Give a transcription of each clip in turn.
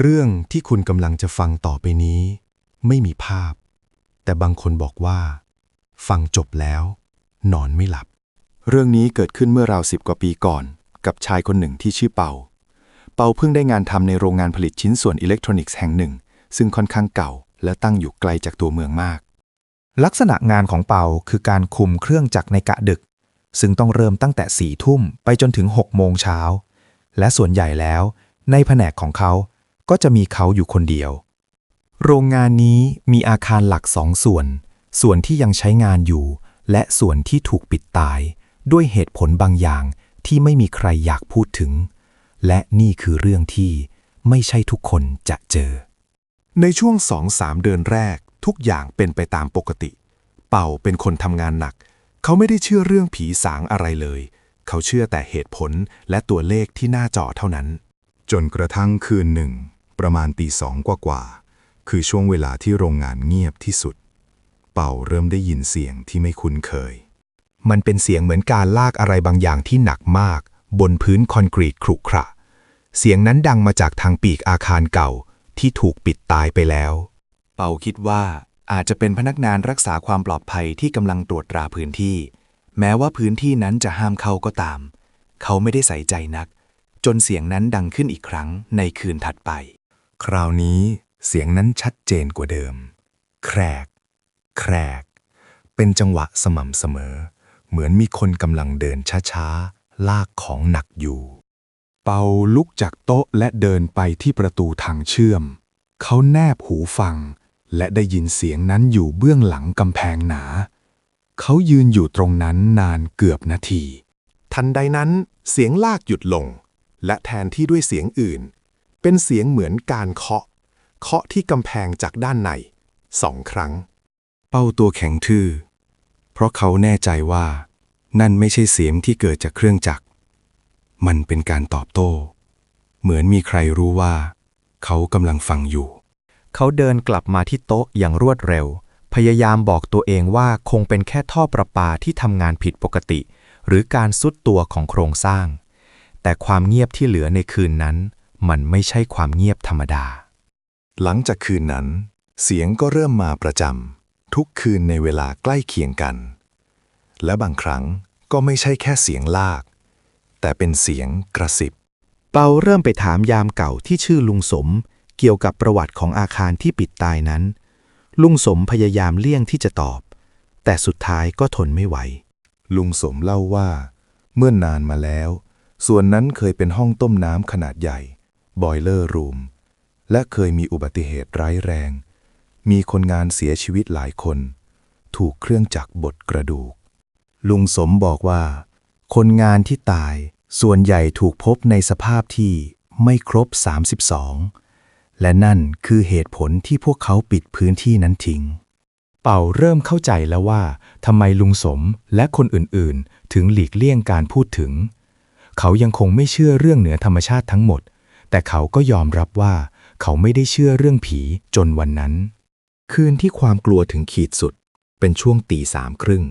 เรื่องที่คุณกำลังจะฟังต่อไปนี้ ไม่มีภาพ แต่บางคนบอกว่า ฟังจบแล้ว นอนไม่หลับ เรื่องนี้เกิดขึ้นเมื่อราวสิบกว่าปีก่อน กับชายคนหนึ่งที่ชื่อเปา เปาเพิ่งได้งานทำในโรงงานผลิตชิ้นส่วนอิเล็กทรอนิกส์แห่งหนึ่ง ซึ่งค่อนข้างเก่า และตั้งอยู่ไกลจากตัวเมืองมาก ลักษณะงานของเปาคือการคุมเครื่องจักรในกะดึก ซึ่งต้องเริ่มตั้งแต่สี่ทุ่มไปจนถึง6โมงเช้าและส่วนใหญ่แล้ว ในแผนกของเขา ก็จะมีเขาอยู่คนเดียว โรงงานนี้มีอาคารหลักสองส่วน ส่วนที่ยังใช้งานอยู่ และส่วนที่ถูกปิดตาย ด้วยเหตุผลบางอย่างที่ไม่มีใครอยากพูดถึง และนี่คือเรื่องที่ไม่ใช่ทุกคนจะเจอ ในช่วงสองสามเดือนแรก ทุกอย่างเป็นไปตามปกติ เป่าเป็นคนทำงานหนัก เขาไม่ได้เชื่อเรื่องผีสางอะไรเลย เขาเชื่อแต่เหตุผลและตัวเลขที่หน้าจอเท่านั้น จนกระทั่งคืนหนึ่ง ประมาณตีสองกว่าๆคือช่วงเวลาที่โรงงานเงียบที่สุด เป่าเริ่มได้ยินเสียงที่ไม่คุ้นเคย มันเป็นเสียงเหมือนการลากอะไรบางอย่างที่หนักมาก บนพื้นคอนกรีตขรุขระ เสียงนั้นดังมาจากทางปีกอาคารเก่าที่ถูกปิดตายไปแล้ว เป่าคิดว่าอาจจะเป็นพนักงานรักษาความปลอดภัยที่กำลังตรวจตราพื้นที่ แม้ว่าพื้นที่นั้นจะห้ามเข้าก็ตาม เขาไม่ได้ใส่ใจนัก จนเสียงนั้นดังขึ้นอีกครั้งในคืนถัดไป คราวนี้เสียงนั้นชัดเจนกว่าเดิม แครก แครก เป็นจังหวะสม่ำเสมอ เหมือนมีคนกำลังเดินช้าๆ ลากของหนักอยู่ เปาลุกจากโต๊ะและเดินไปที่ประตูทางเชื่อม เขาแนบหูฟัง และได้ยินเสียงนั้นอยู่เบื้องหลังกำแพงหนา เขายืนอยู่ตรงนั้นนานเกือบนาที ทันใดนั้นเสียงลากหยุดลง และแทนที่ด้วยเสียงอื่น เป็นเสียงเหมือนการเคาะ เคาะที่กำแพงจากด้านในสองครั้ง เป้าตัวแข็งทื่อ เพราะเขาแน่ใจว่า นั่นไม่ใช่เสียงที่เกิดจากเครื่องจักร มันเป็นการตอบโต้ เหมือนมีใครรู้ว่า เขากำลังฟังอยู่ เขาเดินกลับมาที่โต๊ะอย่างรวดเร็ว พยายามบอกตัวเองว่าคงเป็นแค่ท่อประปาที่ทำงานผิดปกติ หรือการซุดตัวของโครงสร้าง แต่ความเงียบที่เหลือในคืนนั้น มันไม่ใช่ความเงียบธรรมดา หลังจากคืนนั้น เสียงก็เริ่มมาประจำทุกคืนในเวลาใกล้เคียงกัน และบางครั้งก็ไม่ใช่แค่เสียงลาก แต่เป็นเสียงกระสิบ เปาเริ่มไปถามยามเก่าที่ชื่อลุงสม เกี่ยวกับประวัติของอาคารที่ปิดตายนั้น ลุงสมพยายามเลี่ยงที่จะตอบ แต่สุดท้ายก็ทนไม่ไหว ลุงสมเล่าว่า เมื่อนนานมาแล้ว ส่วนนั้นเคยเป็นห้องต้มน้ำขนาดใหญ่ บอยเลอร์รูม และเคยมีอุบัติเหตุร้ายแรง มีคนงานเสียชีวิตหลายคน ถูกเครื่องจักรบดกระดูก ลุงสมบอกว่า คนงานที่ตายส่วนใหญ่ถูกพบในสภาพที่ไม่ครบ 32 และนั่นคือเหตุผลที่พวกเขาปิดพื้นที่นั้นทิ้ง เป่าเริ่มเข้าใจแล้วว่าทำไมลุงสมและคนอื่นๆ ถึงหลีกเลี่ยงการพูดถึง เขายังคงไม่เชื่อเรื่องเหนือธรรมชาติทั้งหมด แต่เขาก็ยอมรับว่า เขาไม่ได้เชื่อเรื่องผีจนวันนั้น คืนที่ความกลัวถึงขีดสุด เป็นช่วงตีสามครึ่ง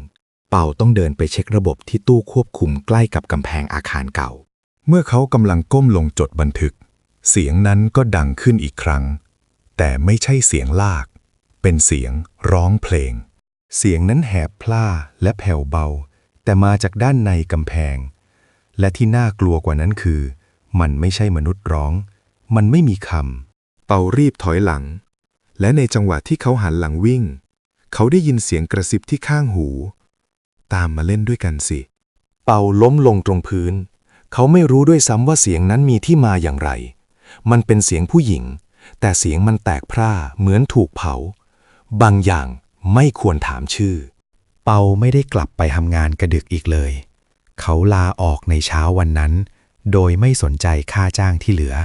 เป่าต้องเดินไปเช็คระบบที่ตู้ควบคุมใกล้กับกำแพงอาคารเก่า เมื่อเขากำลังก้มลงจดบันทึก เสียงนั้นก็ดังขึ้นอีกครั้ง แต่ไม่ใช่เสียงลาก เป็นเสียงร้องเพลง เสียงนั้นแหบพล่าและแผ่วเบา แต่มาจากด้านในกำแพง และที่น่ากลัวกว่านั้นคือ มันไม่ใช่มนุษย์ร้อง มันไม่มีคำ เปารีบถอยหลัง และในจังหวะที่เขาหันหลังวิ่ง เขาได้ยินเสียงกระซิบที่ข้างหู ตามมาเล่นด้วยกันสิ เป่าล้มลงตรงพื้น เขาไม่รู้ด้วยซ้ำว่าเสียงนั้นมีที่มาอย่างไร มันเป็นเสียงผู้หญิง แต่เสียงมันแตกพร่าเหมือนถูกเผา บางอย่างไม่ควรถามชื่อ เปาไม่ได้กลับไปทำงานกระดึกอีกเลย เขาลาออกในเช้าวันนั้น โดยไม่สนใจค่าจ้างที่เหลือ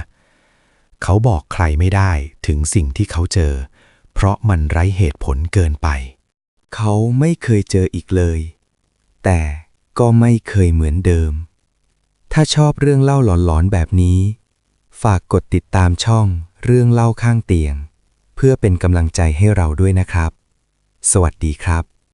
เขาบอกใครไม่ได้ถึงสิ่งที่เขาเจอ เพราะมันไร้เหตุผลเกินไป เขาไม่เคยเจออีกเลย แต่ก็ไม่เคยเหมือนเดิม ถ้าชอบเรื่องเล่าหลอนๆแบบนี้ ฝากกดติดตามช่องเรื่องเล่าข้างเตียง เพื่อเป็นกำลังใจให้เราด้วยนะครับ สวัสดีครับ